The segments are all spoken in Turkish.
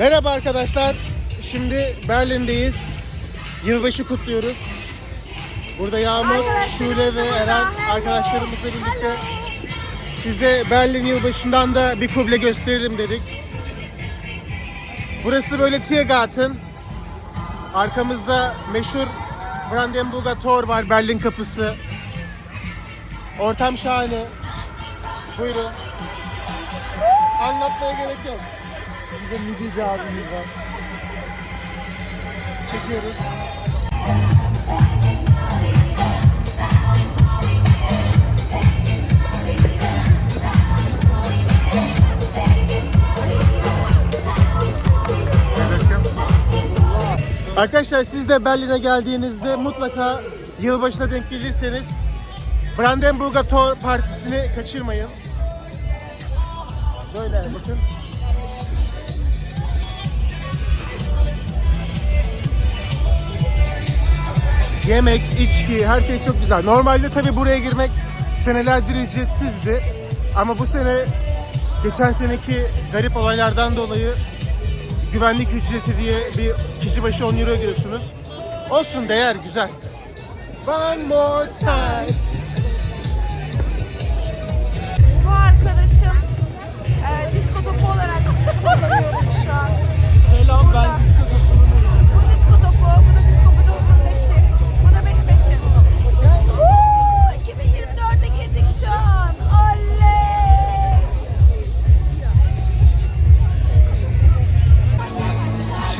Merhaba arkadaşlar. Şimdi Berlin'deyiz. Yılbaşı kutluyoruz. Burada Yağmur, Şule ve Eren arkadaşlarımızla birlikte size Berlin yılbaşından da bir kuble gösterelim dedik. Burası böyle Tiergarten. Arkamızda meşhur Brandenburger Tor var, Berlin kapısı. Ortam şahane. Buyurun. Anlatmaya gerek yok. Bir de midici abimiz var. Çekiyoruz. Arkadaşlar siz de Berlin'e geldiğinizde mutlaka yılbaşına denk gelirseniz Brandenburger Tor partisini kaçırmayın. Böyle bakın. Yemek, içki, her şey çok güzel. Normalde tabi buraya girmek senelerdir ücretsizdi. Ama bu sene geçen seneki garip olaylardan dolayı güvenlik ücreti diye bir kişi başı 10 euro ödüyorsunuz. Olsun değer, güzel. One more time.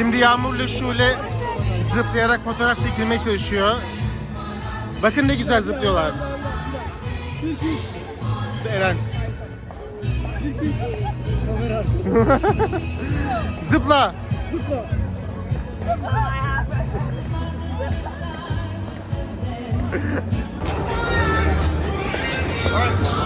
Şimdi Yağmur'la Şule zıplayarak fotoğraf çekilmeye çalışıyor. Bakın ne güzel zıplıyorlar. Eren. Zıpla.